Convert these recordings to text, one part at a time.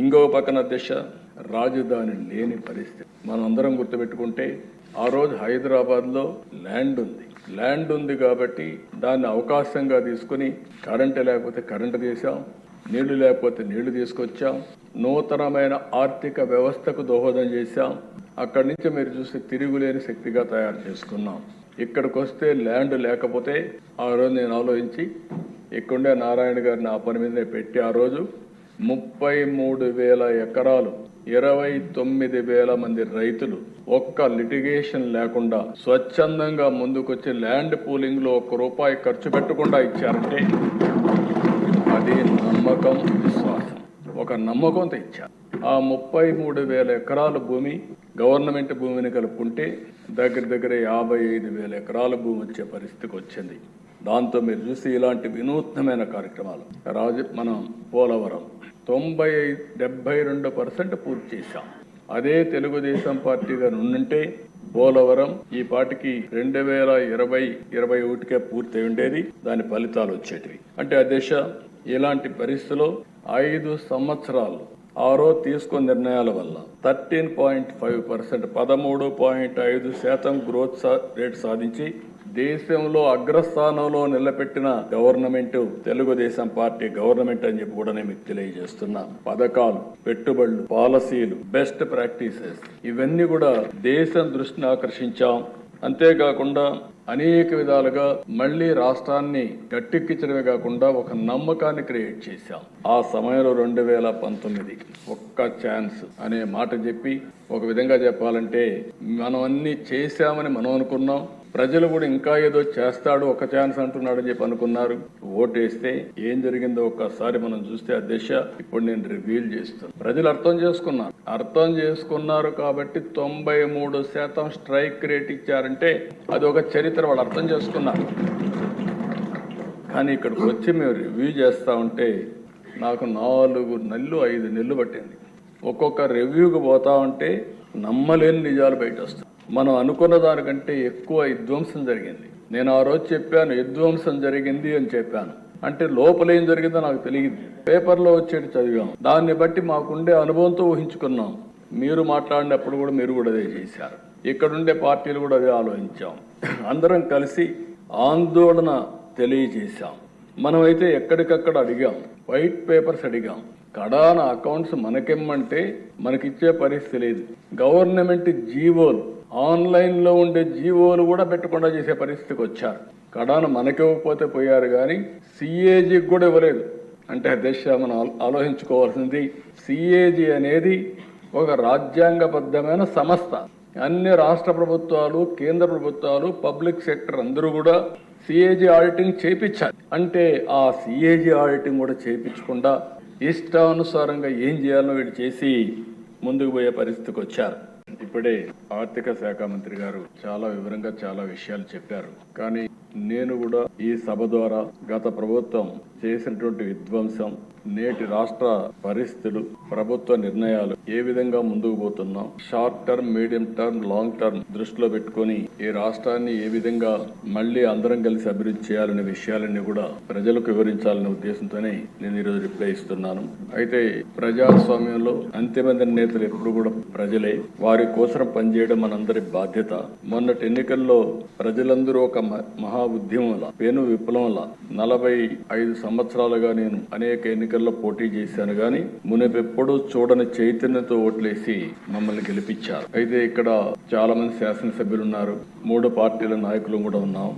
ఇంకో పక్కన దిశ రాజధాని లేని పరిస్థితి. మనం అందరం గుర్తుపెట్టుకుంటే ఆ రోజు హైదరాబాద్లో ల్యాండ్ ఉంది. ల్యాండ్ ఉంది కాబట్టి దాన్ని అవకాశంగా తీసుకుని కరెంటు లేకపోతే కరెంటు తీసాం నీళ్ళు లేకపోతే నీళ్ళు తీసుకొచ్చాం నూతనమైన ఆర్థిక వ్యవస్థకు దోహదం చేశాం. అక్కడి నుంచి మీరు చూస్తే తిరుగులేని శక్తిగా తయారు చేసుకున్నాం. ఇక్కడికి వస్తే ల్యాండ్ లేకపోతే ఆ రోజు నేను ఆలోచించి ఇక్కడుండే నారాయణ గారిని ఆ పని మీదనే పెట్టి ఆ రోజు ముప్పై మూడు వేల ఎకరాలు ఇరవై తొమ్మిది వేల మంది రైతులు. ఒక్క లిటిగేషన్ లేకుండా స్వచ్ఛందంగా ముందుకొచ్చి ల్యాండ్ పూలింగ్లో ఒక్క రూపాయి ఖర్చు పెట్టకుండా ఇచ్చారంటే అది నమ్మకం విశ్వాసం. ఒక నమ్మకంతో ఇచ్చారు. ఆ ముప్పై మూడు వేల ఎకరాల భూమి గవర్నమెంట్ భూమిని కలుపుకుంటే దగ్గర దగ్గర యాభై ఐదు వేల ఎకరాల భూమి వచ్చే పరిస్థితికి వచ్చింది. దాంతో మీరు చూసి ఇలాంటి వినూత్నమైన కార్యక్రమాలు. రాజు మనం పోలవరం తొంభై డెబ్బై రెండు పర్సెంట్ పూర్తి చేశాం. అదే తెలుగుదేశం పార్టీగా నుండింటే పోలవరం ఈ పాటికి రెండు వేల ఇరవై ఇరవై ఒకటికే పూర్తి ఉండేది. దాని ఫలితాలు వచ్చేటివి. అంటే ఆ దిశ ఇలాంటి పరిస్థితిలో ఐదు సంవత్సరాలు ఆరో తీసుకున్న నిర్ణయాల వల్ల థర్టీన్ పాయింట్ ఫైవ్ పర్సెంట్ పదమూడు పాయింట్ ఐదు శాతం గ్రోత్ సా- రేట్ సాధించి దేశంలో అగ్రస్థానంలో నిలబెట్టిన గవర్నమెంట్ తెలుగుదేశం పార్టీ గవర్నమెంట్ అని చెప్పి కూడా నేను మీకు తెలియజేస్తున్నా. పథకాలు పెట్టుబడులు పాలసీలు బెస్ట్ ప్రాక్టీసెస్ ఇవన్నీ కూడా దేశం దృష్టిని ఆకర్షించాం. అంతేకాకుండా అనేక విధాలుగా మళ్ళీ రాష్ట్రాన్ని గట్టెక్కించడమే కాకుండా ఒక నమ్మకాన్ని క్రియేట్ చేశాం. ఆ సమయంలో రెండు వేల పంతొమ్మిది ఒక్క ఛాన్స్ అనే మాట చెప్పి ఒక విధంగా చెప్పాలంటే మనం అన్ని చేశామని మనం అనుకున్నాం. ప్రజలు కూడా ఇంకా ఏదో చేస్తాడు ఒక ఛాన్స్ అంటున్నాడు అని చెప్పి అనుకున్నారు. ఓటేస్తే ఏం జరిగిందో ఒక్కసారి మనం చూస్తే ఆ దిశ ఇప్పుడు నేను రివీల్ చేస్తాను ప్రజలు అర్థం చేసుకున్నారు. అర్థం చేసుకున్నారు కాబట్టి తొంభై మూడు శాతం స్ట్రైక్ రేట్ ఇచ్చారంటే అది ఒక చరిత్ర వాళ్ళు అర్థం చేసుకున్నారు. కానీ ఇక్కడికి వచ్చి మేము రివ్యూ చేస్తూ ఉంటే నాకు నాలుగు నెలలు ఐదు నెలలు పట్టింది. ఒక్కొక్క రివ్యూకి పోతా ఉంటే నమ్మలేని నిజాలు బయట వస్తాయి మనం అనుకున్న దానికంటే ఎక్కువ విధ్వంసం జరిగింది. నేను ఆ రోజు చెప్పాను విధ్వంసం జరిగింది అని చెప్పాను. అంటే లోపల ఏం జరిగిందో నాకు తెలియదు. పేపర్లో వచ్చేటి చదివాం. దాన్ని బట్టి మాకుండే అనుభవంతో ఊహించుకున్నాం. మీరు మాట్లాడినప్పుడు కూడా మీరు కూడా అదే చేశారు. ఇక్కడుండే పార్టీలు కూడా అదే ఆలోచించాం. అందరం కలిసి ఆందోళన తెలియజేశాం. మనమైతే ఎక్కడికక్కడ అడిగాం. వైట్ పేపర్స్ అడిగాం. కడాన అకౌంట్స్ మనకెమ్మంటే మనకిచ్చే పరిస్థితి లేదు. గవర్నమెంట్ జీవోలు ఆన్లైన్లో ఉండే జీవోలు కూడా పెట్టకుండా చేసే పరిస్థితికి వచ్చారు. కడాన మనకివ్వకపోతే పోయారు కానీ సిఏజీకి కూడా ఇవ్వలేదు. అంటే దశ మనం ఆలోచించుకోవాల్సింది సిఏజీ అనేది ఒక రాజ్యాంగబద్ధమైన సంస్థ. అన్ని రాష్ట్ర ప్రభుత్వాలు కేంద్ర ప్రభుత్వాలు పబ్లిక్ సెక్టర్ అందరూ కూడా సిఏజీ ఆడిటింగ్ చేయించాలి అంటే ఆ సిఏజీ ఆడిటింగ్ కూడా చేపించకుండా ఇష్టానుసారంగా ఏం చేయాలో వీడు చేసి ముందుకు పోయే పరిస్థితికి వచ్చారు. ఇప్పుడే ఆర్థిక శాఖ మంత్రి గారు చాలా వివరంగా చాలా విషయాలు చెప్పారు. కానీ నేను కూడా ఈ సభ ద్వారా గత ప్రభుత్వం చేసినటువంటి విధ్వంసం నేటి రాష్ట్ర పరిస్థితులు ప్రభుత్వ నిర్ణయాలు ఏ విధంగా ముందుకు పోతున్నాం? Short term medium term long term దృష్టిలో పెట్టుకొని ఈ రాష్ట్రాన్ని ఏ విధంగా మళ్ళీ అందరం కలిసి అభివృద్ధి చేయాలనే విషయాలన్నీ కూడా ప్రజలకు వివరించాలనే ఉద్దేశంతోనే నేను ఈరోజు రిప్లై ఇస్తున్నాను. అయితే ప్రజాస్వామ్యంలో అంతిమ నేతలు ఎప్పుడు కూడా ప్రజలే. వారి కోసం పనిచేయడం మనందరి బాధ్యత. మొన్నటి ఎన్నికల్లో ప్రజలందరూ ఒక మ- మహా ఉద్యమంలా పెను విప్లవంలా నలభై ఐదు సంవత్సరాలుగా నేను అనేక ఎన్నికలు ఎన్నికల్లో పోటీ చేశాను గాని మునిపెప్పుడూ చూడని చైతన్యతో ఓట్లేసి మమ్మల్ని గెలిపించారు. అయితే ఇక్కడ చాలా మంది శాసనసభ్యులు ఉన్నారు మూడు పార్టీల నాయకులు కూడా ఉన్నాం.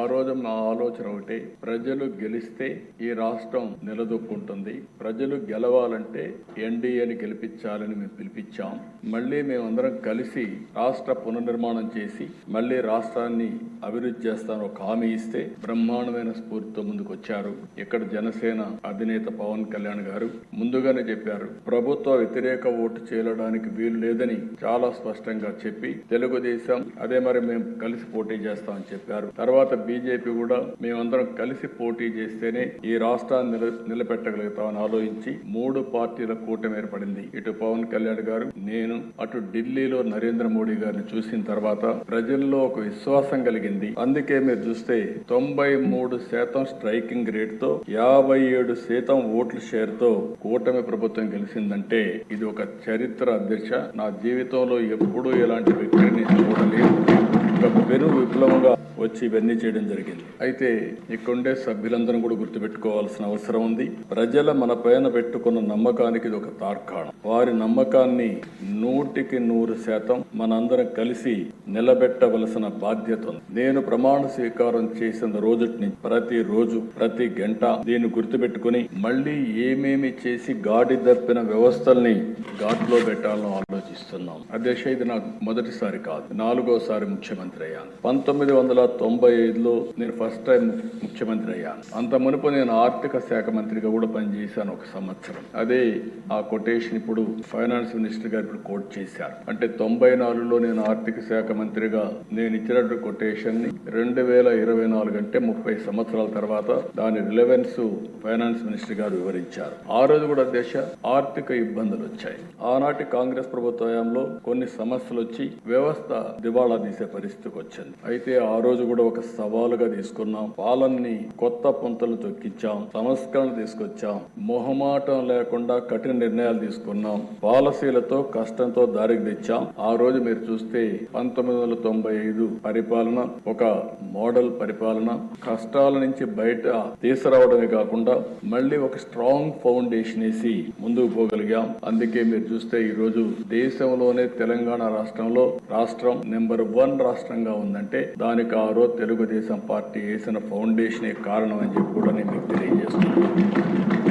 ఆ రోజు నా ఆలోచన ఒకటి ప్రజలు గెలిస్తే ఈ రాష్ట్రం నిలదొక్కుంటుంది. ప్రజలు గెలవాలంటే ఎన్డీఏని గెలిపించాలని మేము పిలిపించాం. మళ్ళీ మేమందరం కలిసి రాష్ట్ర పునర్నిర్మాణం చేసి మళ్ళీ రాష్ట్రాన్ని అభివృద్ధి చేస్తాను ఒక హామీ ఇస్తే బ్రహ్మాండమైన స్ఫూర్తితో ముందుకు వచ్చారు ఇక్కడ జనసేన అధినేత పవన్ కళ్యాణ్ గారు ముందుగానే చెప్పారు ప్రభుత్వ వ్యతిరేక ఓటు చేయడానికి వీలు లేదని చాలా స్పష్టంగా చెప్పి తెలుగుదేశం అదే మరి మేము కలిసి పోటీ చేస్తామని చెప్పారు. తర్వాత బీజేపీ కూడా మేమందరం కలిసి పోటీ చేస్తేనే ఈ రాష్ట్రాన్ని నిల నిలబెట్టగలుగుతామని ఆలోచించి మూడు పార్టీల కూటమి ఏర్పడింది. ఇటు పవన్ కళ్యాణ్ గారు నేను అటు ఢిల్లీలో నరేంద్ర మోడీ గారిని చూసిన తర్వాత ప్రజల్లో ఒక విశ్వాసం కలిగింది. అందుకే మీరు చూస్తే తొంభై మూడు శాతం స్ట్రైకింగ్ రేట్తో యాభై ఏడు శాతం ఓట్ల షేర్తో కూటమి ప్రభుత్వం గెలిచిందంటే ఇది ఒక చరిత్ర అధ్యక్ష. నా జీవితంలో ఎప్పుడూ ఇలాంటి వ్యక్తిని చూడలేదు. ఒక విప్లవంగా వచ్చి ఇవన్నీ చేయడం జరిగింది. అయితే ఇక్కడుండే సభ్యులందరం కూడా గుర్తుపెట్టుకోవాల్సిన అవసరం ఉంది. ప్రజల మన పైన పెట్టుకున్న నమ్మకానికి ఇది ఒక తార్కాణం. వారి నమ్మకాన్ని నూటికి నూరు శాతం మనందరం కలిసి నిలబెట్టవలసిన బాధ్యత ఉంది. నేను ప్రమాణ స్వీకారం చేసిన రోజుటి నుంచి ప్రతి రోజు ప్రతి గంట దీన్ని గుర్తుపెట్టుకుని మళ్ళీ ఏమేమి చేసి గాడి దప్పిన వ్యవస్థల్ని ఘాట్లో పెట్టాలని ఆలోచిస్తున్నాం. అదే ఇది నాకు మొదటిసారి కాదు నాలుగోసారి ముఖ్యమంత్రి అయ్యాను. పంతొమ్మిది వందల తొంభై ఐదులో నేను ఫస్ట్ టైం ముఖ్యమంత్రి అయ్యాను. అంత మునుపు నేను ఆర్థిక శాఖ మంత్రిగా కూడా పనిచేశాను ఒక సంవత్సరం. అదే ఆ కొటేషన్ ఇప్పుడు ఫైనాన్స్ మినిస్టర్ గారు ఇప్పుడు కోట్ చేశారు. అంటే తొంభై నాలుగులో నేను ఆర్థిక శాఖ మంత్రిగా నేను ఇచ్చినటువంటి కొటేషన్ని రెండు వేల ఇరవై నాలుగు అంటే ముప్పై సంవత్సరాల తర్వాత దాని రిలవెన్స్ ఫైనాన్స్ మినిస్టర్ గారు వివరించారు. ఆ రోజు కూడా దేశ ఆర్థిక ఇబ్బందులు వచ్చాయి. ఆనాటి కాంగ్రెస్ ప్రభుత్వ హయాంలో కొన్ని సమస్యలు వచ్చి వ్యవస్థ దివాళా తీసే పరిస్థితికి వచ్చింది. అయితే ఆ రోజు కూడా ఒక సవాలుగా తీసుకున్నాం. పాలనని కొత్త పుంతలు తొక్కించాం సంస్కరణ తీసుకొచ్చాం మొహమాటం లేకుండా కఠిన నిర్ణయాలు తీసుకున్నాం. పాలసీలతో కష్ట కష్టంతో దారికి తెచ్చాం. ఆ రోజు మీరు చూస్తే పంతొమ్మిది వందల తొంభై ఐదు పరిపాలన ఒక మోడల్ పరిపాలన. కష్టాల నుంచి బయట తీసుకురావడమే కాకుండా మళ్ళీ ఒక స్ట్రాంగ్ ఫౌండేషన్ వేసి ముందుకు పోగలిగాం. అందుకే మీరు చూస్తే ఈ రోజు దేశంలోనే తెలంగాణ రాష్ట్రంలో రాష్ట్రం నెంబర్ వన్ రాష్ట్రంగా ఉందంటే దానికి ఆ రోజు తెలుగుదేశం పార్టీ వేసిన ఫౌండేషనే కారణం అని చెప్పి కూడా నేను మీకు తెలియజేస్తున్నాను.